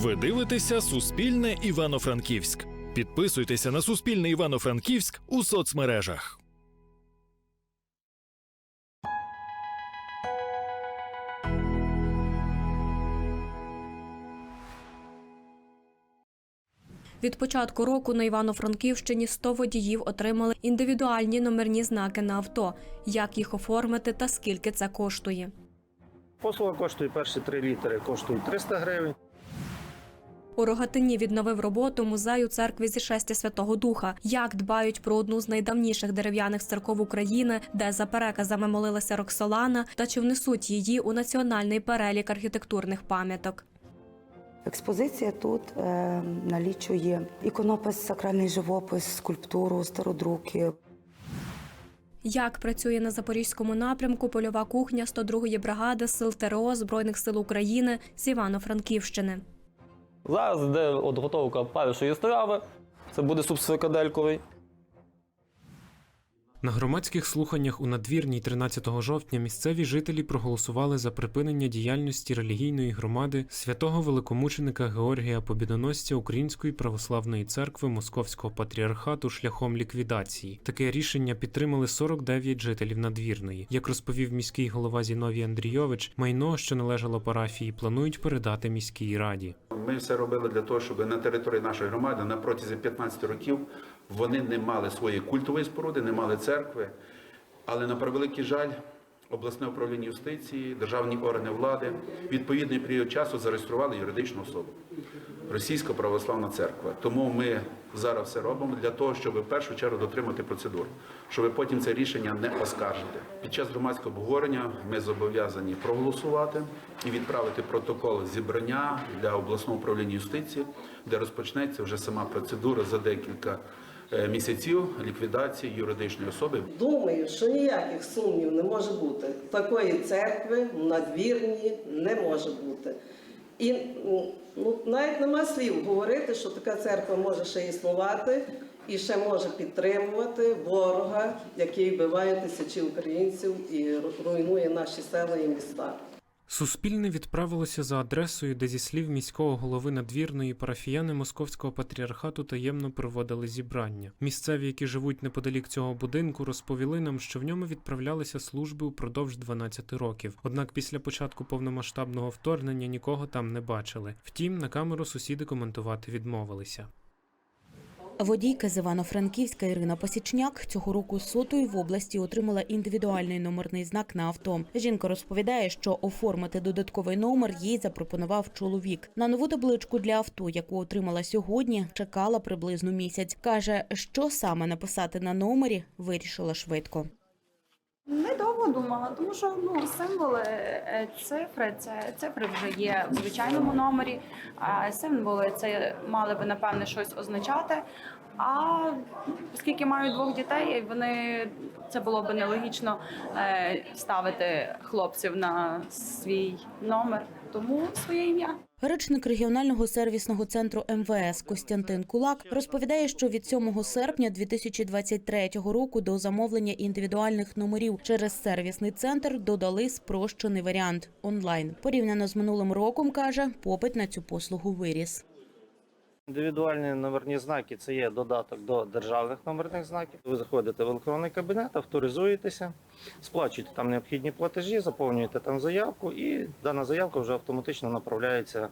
Ви дивитеся Суспільне Івано-Франківськ. Підписуйтеся на Суспільне Івано-Франківськ у соцмережах. Від початку року на Івано-Франківщині 100 водіїв отримали індивідуальні номерні знаки на авто. Як їх оформити та скільки це коштує? Послуга коштує перші три літери, коштують 300 гривень. У Рогатині відновив роботу музею церкви зі шестя Святого Духа. Як дбають про одну з найдавніших дерев'яних церков України, де за переказами молилася Роксолана, та чи внесуть її у національний перелік архітектурних пам'яток? Експозиція тут е, налічує іконопис, сакральний живопис, скульптуру, стародруки. Як працює на запорізькому напрямку польова кухня 102-ї бригади сил ТРО Збройних сил України з Івано-Франківщини? Зараз йде от готовка першої страви. Це буде суп свикадельковий. На громадських слуханнях у надвірній 13 жовтня місцеві жителі проголосували за припинення діяльності релігійної громади святого великомученика Георгія Побідоносця Української православної церкви Московського патріархату шляхом ліквідації. Таке рішення підтримали 49 жителів надвірної. Як розповів міський голова Зіновій Андрійович, майно, що належало парафії, планують передати міській раді. Ми все робили для того, щоб на території нашої громади на протязі 15 років вони не мали своєї культової споруди, не мали церкви. Але на превеликий жаль, обласне управління юстиції, державні органи влади відповідний період часу зареєстрували юридичну особу Російська православна церква. Тому ми зараз все робимо для того, щоб в першу чергу дотримати процедуру, щоб потім це рішення не оскаржити. Під час громадського обговорення ми зобов'язані проголосувати і відправити протокол зібрання для обласного управління юстиції, де розпочнеться вже сама процедура за декілька місяців ліквідації юридичної особи. Думаю, що ніяких сумнів не може бути. Такої церкви в надвірні не може бути. І ну, навіть нема слів говорити, що така церква може ще існувати і ще може підтримувати ворога, який вбиває тисячі українців і руйнує наші села і міста. Суспільне відправилося за адресою, де зі слів міського голови надвірної парафіяни Московського патріархату таємно проводили зібрання. Місцеві, які живуть неподалік цього будинку, розповіли нам, що в ньому відправлялися служби упродовж 12 років. Однак після початку повномасштабного вторгнення нікого там не бачили. Втім, на камеру сусіди коментувати відмовилися. Водійка з Івано-Франківська Ірина Посічняк цього року сотою в області отримала індивідуальний номерний знак на авто. Жінка розповідає, що оформити додатковий номер їй запропонував чоловік. На нову табличку для авто, яку отримала сьогодні, чекала приблизно місяць. каже, що саме написати на номері, вирішила швидко. Недовго думала, тому що ну символи, е, цифри, це цифри вже є в звичайному номері. А символи це мали би напевне щось означати. А оскільки маю двох дітей, вони це було б нелогічно е, ставити хлопців на свій номер, тому своє ім'я. Речник регіонального сервісного центру МВС Костянтин Кулак розповідає, що від 7 серпня 2023 року до замовлення індивідуальних номерів через сервісний центр додали спрощений варіант онлайн. Порівняно з минулим роком каже, попит на цю послугу виріс. Індивідуальні номерні знаки це є додаток до державних номерних знаків. Ви заходите в електронний кабінет, авторизуєтеся, сплачуєте там необхідні платежі, заповнюєте там заявку, і дана заявка вже автоматично направляється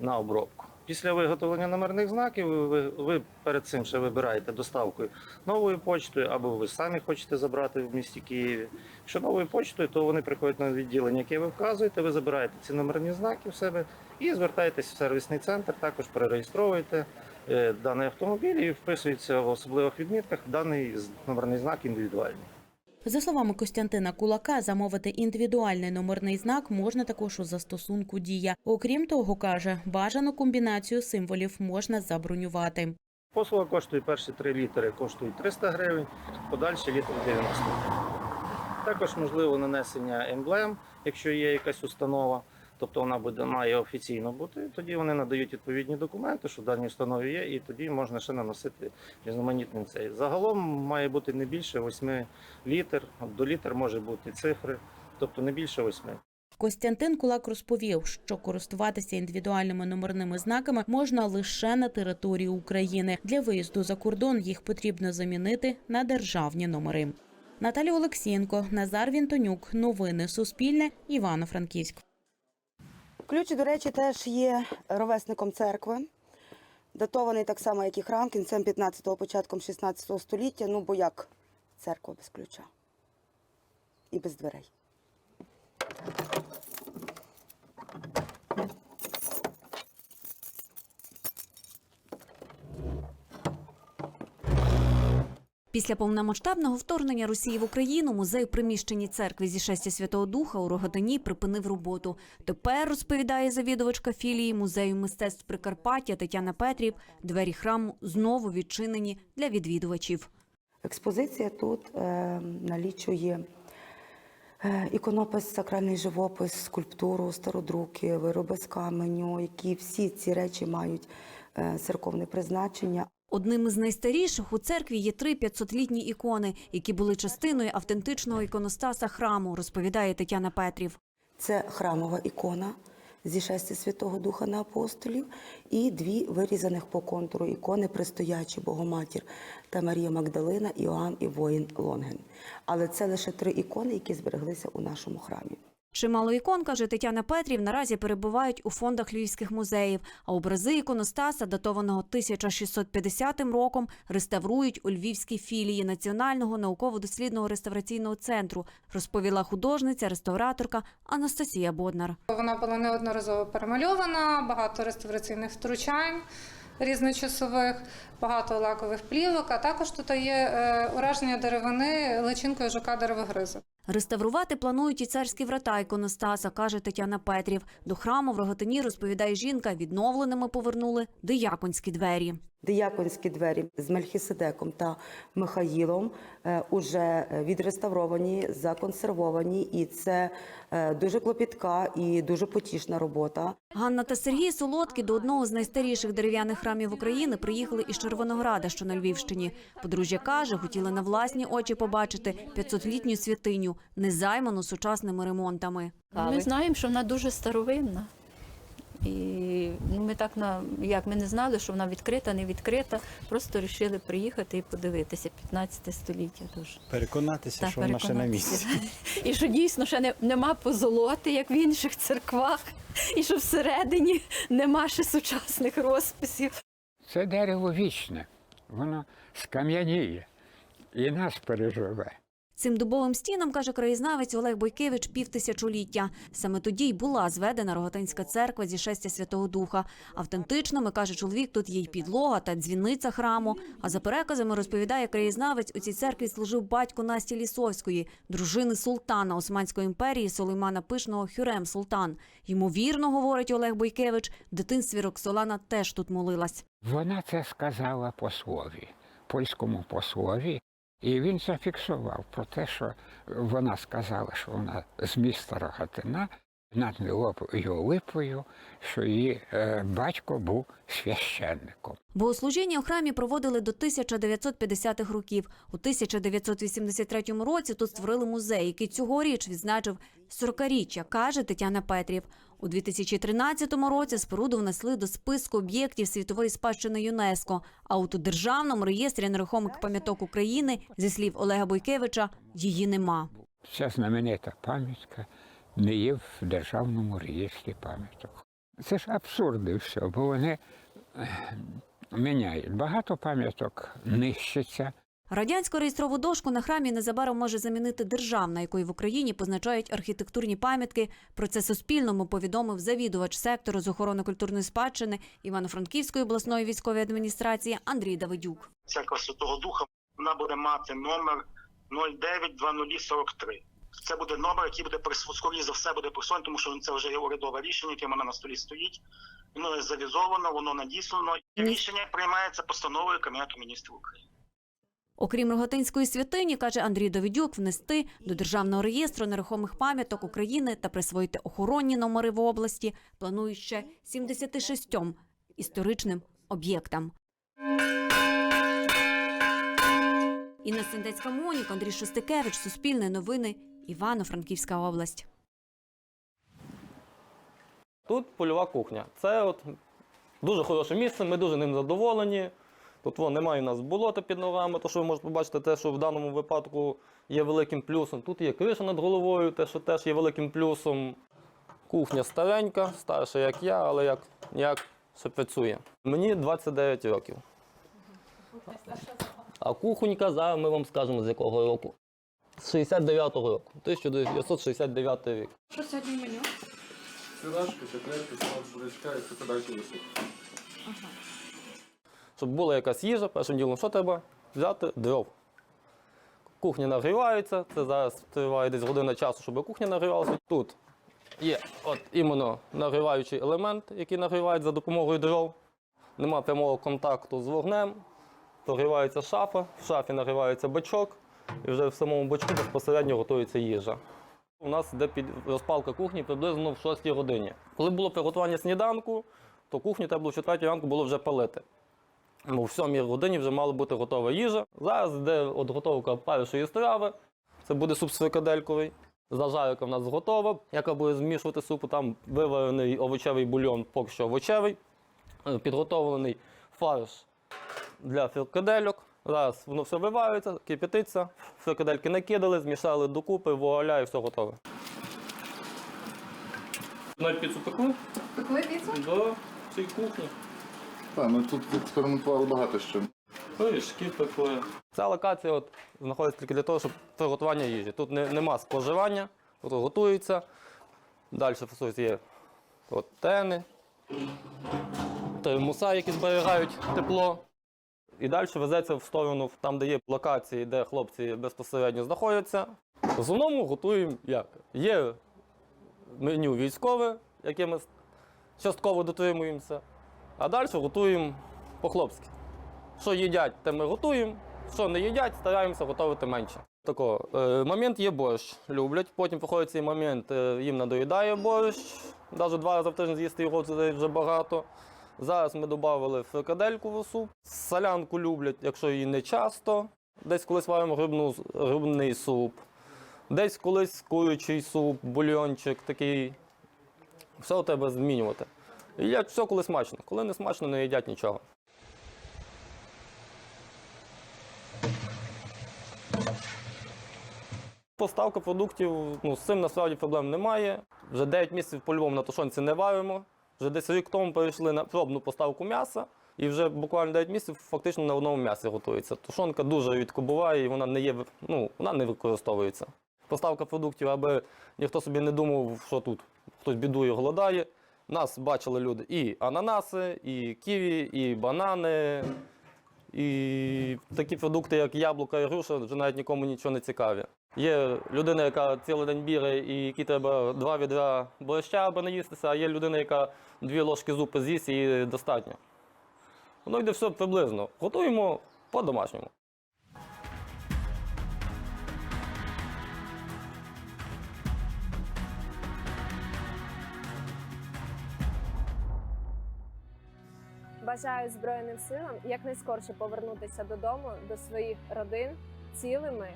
на обробку. Після виготовлення номерних знаків ви, ви перед цим ще вибираєте доставкою новою почтою, або ви самі хочете забрати в місті Києві. Якщо новою почтою, то вони приходять на відділення, яке ви вказуєте, ви забираєте ці номерні знаки в себе і звертаєтесь в сервісний центр, також перереєстровуєте е, даний автомобіль і вписується в особливих відмітках даний номерний знак індивідуальний. За словами Костянтина Кулака, замовити індивідуальний номерний знак можна також у застосунку Дія. Окрім того, каже, бажану комбінацію символів можна забронювати. Послуга коштує перші три літери, коштують 300 гривень, подальші літери 90. Також можливо нанесення емблем, якщо є якась установа, тобто вона буде має офіційно бути. Тоді вони надають відповідні документи, що в даній установі є, і тоді можна ще наносити різноманітний цей. Загалом має бути не більше 8 літер, до літер може бути цифри, тобто не більше 8. Костянтин Кулак розповів, що користуватися індивідуальними номерними знаками можна лише на території України. Для виїзду за кордон їх потрібно замінити на державні номери. Наталія Олексієнко, Назар Вінтонюк. Новини Суспільне. Івано-Франківськ. Ключ, до речі, теж є ровесником церкви. Датований так само, як і храм, кінцем 15-го, початком 16 століття. Ну, бо як церква без ключа і без дверей. Після повномасштабного вторгнення Росії в Україну музей у приміщенні церкви зі шестя Святого Духа у Рогатині припинив роботу. Тепер розповідає завідувачка філії музею мистецтв Прикарпаття Тетяна Петрів. Двері храму знову відчинені для відвідувачів. Експозиція тут е, налічує е, іконопис, сакральний живопис, скульптуру, стародруки, вироби з каменю, які всі ці речі мають е, церковне призначення. Одним із найстаріших у церкві є три 500-літні ікони, які були частиною автентичного іконостаса храму, розповідає Тетяна Петрів. Це храмова ікона зі шестя Святого Духа на апостолів і дві вирізаних по контуру ікони Престоячі Богоматір та Марія Магдалина, Іоанн і воїн Лонген. Але це лише три ікони, які збереглися у нашому храмі. Чимало ікон, каже Тетяна Петрів, наразі перебувають у фондах львівських музеїв, а образи іконостаса, датованого 1650 роком, реставрують у львівській філії Національного науково-дослідного реставраційного центру, розповіла художниця, реставраторка Анастасія Боднар. Вона була неодноразово перемальована, багато реставраційних втручань різночасових, багато лакових плівок, а також тут є е, ураження деревини личинкою жука деревогриза. Реставрувати планують і царські врата іконостаса, каже Тетяна Петрів. До храму в Рогатині, розповідає жінка, відновленими повернули дияконські двері. Дияконські двері з Мельхіседеком та Михаїлом е, уже відреставровані, законсервовані, і це е, дуже клопітка і дуже потішна робота. Ганна та Сергій Солодкі до одного з найстаріших дерев'яних храмів України приїхали із Червонограда, що на Львівщині. Подружжя каже, хотіли на власні очі побачити 500-літню святиню, незайману сучасними ремонтами. Ми знаємо, що вона дуже старовинна. І ну, ми так на як ми не знали, що вона відкрита, не відкрита. Просто вирішили приїхати і подивитися 15 століття. Дуже Переконатися, Так, що вона ще на місці. І що дійсно ще не, нема позолоти, як в інших церквах, і що всередині нема ще сучасних розписів. Це дерево вічне, воно скам'яніє і нас переживе. Цим дубовим стінам, каже краєзнавець Олег Бойкевич, півтисячоліття. Саме тоді й була зведена Рогатинська церква зі шестя Святого Духа. Автентичними, каже чоловік, тут є й підлога та дзвіниця храму. А за переказами розповідає краєзнавець, у цій церкві служив батько Насті Лісовської, дружини султана Османської імперії Сулеймана Пишного Хюрем Султан. Ймовірно, говорить Олег Бойкевич, в дитинстві Роксолана теж тут молилась. Вона це сказала послові, польському послові, і він зафіксував про те, що вона сказала, що вона з міста Рогатина над його липою, що її е, батько був священником. Богослужіння у храмі проводили до 1950-х років. У 1983 році тут створили музей, який цьогоріч відзначив 40-річчя, каже Тетяна Петрів. У 2013 році споруду внесли до списку об'єктів світової спадщини ЮНЕСКо. А от у державному реєстрі нерухомих пам'яток України, зі слів Олега Бойкевича, її нема. Ця знаменита пам'ятка не є в державному реєстрі пам'яток. Це ж абсурди все, бо вони е, міняють. Багато пам'яток нищиться. Радянську реєстрову дошку на храмі незабаром може замінити державна, якою в Україні позначають архітектурні пам'ятки. Про це Суспільному повідомив завідувач сектору з охорони культурної спадщини Івано-Франківської обласної військової адміністрації Андрій Давидюк. Церква Святого Духа вона буде мати номер 092043. Це буде номер, який буде скоріше за все буде присвоєний, тому що це вже є урядове рішення, яке в мене на столі стоїть. Воно завізовано, воно надіслано. Рішення приймається постановою Кабінету міністрів України. Окрім Рогатинської святині, каже Андрій Давидюк, внести до державного реєстру нерухомих пам'яток України та присвоїти охоронні номери в області планують ще 76 історичним об'єктам. Інна Сендецька Монік, Андрій Шостикевич, Суспільне новини, Івано-Франківська область. Тут польова кухня. Це от дуже хороше місце, ми дуже ним задоволені. Тут вон, немає у нас болота під ногами, то що ви можете побачити, те, що в даному випадку є великим плюсом. Тут є криша над головою, те, що теж є великим плюсом. Кухня старенька, старша, як я, але як, як ще працює. Мені 29 років. А кухонька зараз ми вам скажемо з якого року. З 69-го року. 1969 рік. Що сьогодні меню? Фюрашки, котлетки, салат бурячка і фрикадельки висить. Щоб була якась їжа, першим ділом що треба? Взяти дров. Кухня нагрівається, це зараз триває десь година часу, щоб кухня нагрівалася. Тут є от іменно нагріваючий елемент, який нагрівають за допомогою дров. Нема прямого контакту з вогнем. Прогрівається шафа, в шафі нагрівається бачок, і вже в самому бачку безпосередньо готується їжа. У нас йде під розпалка кухні приблизно в 6 годині. Коли було приготування сніданку, то кухню треба було в 4 ранку було вже палити. Бо в 7 годині вже мала бути готова їжа. Зараз йде от готовка першої страви. Це буде суп свикадельковий. Зажарка в нас готова, яка буде змішувати супу. Там виварений овочевий бульйон, поки що овочевий, Е, підготовлений фарш для фрикадельок. Зараз воно все виварюється, кипятиться, фрикадельки накидали, змішали докупи, вуаля і все готове. Навіть піцу пекли Пекли піцу? до цієї кухні. Так, ми тут експериментували багато чим. Пиріжки пекли. Ця локація от, знаходиться тільки для того, щоб приготування їжі. Тут не, нема споживання, тут готується. Далі ось є от, тени, термоса, які зберігають тепло. І далі везеться в сторону, там, де є локації, де хлопці безпосередньо знаходяться. В основному готуємо як? Є меню військове, яке ми частково дотримуємося, а далі готуємо по-хлопськи. Що їдять, те ми готуємо. Що не їдять, стараємося готувати менше. Тако, е, момент є борщ, люблять. Потім проходить цей момент, е, їм надоїдає борщ. Навіть два рази в тиждень з'їсти його вже багато. Зараз ми додали фрикадельку в суп. Солянку люблять, якщо її не часто. Десь колись варимо грибну, грибний суп. Десь колись курячий суп, бульйончик такий. Все треба змінювати. Їдять все, коли смачно. Коли не смачно, не їдять нічого. Поставка продуктів, ну, з цим насправді проблем немає. Вже 9 місяців по-любому на тушонці не варимо. Вже десь рік тому перейшли на пробну поставку м'яса, і вже буквально 9 місяців фактично на одному м'ясі готується. Тушонка дуже рідко буває і вона не є, ну, вона не використовується. Поставка продуктів, аби ніхто собі не думав, що тут хтось бідує, голодає. Нас бачили люди і ананаси, і ківі, і банани, і такі продукти, як яблука і груша, вже навіть нікому нічого не цікаві. Є людина, яка цілий день бігає і якій треба два відра борща, аби наїстися, а є людина, яка дві ложки зупи з'їсть і достатньо. Воно йде все приблизно. Готуємо по-домашньому. Бажаю Збройним силам якнайскорше повернутися додому до своїх родин цілими,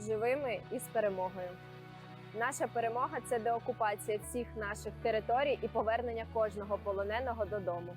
живими і з перемогою. Наша перемога це деокупація всіх наших територій і повернення кожного полоненого додому.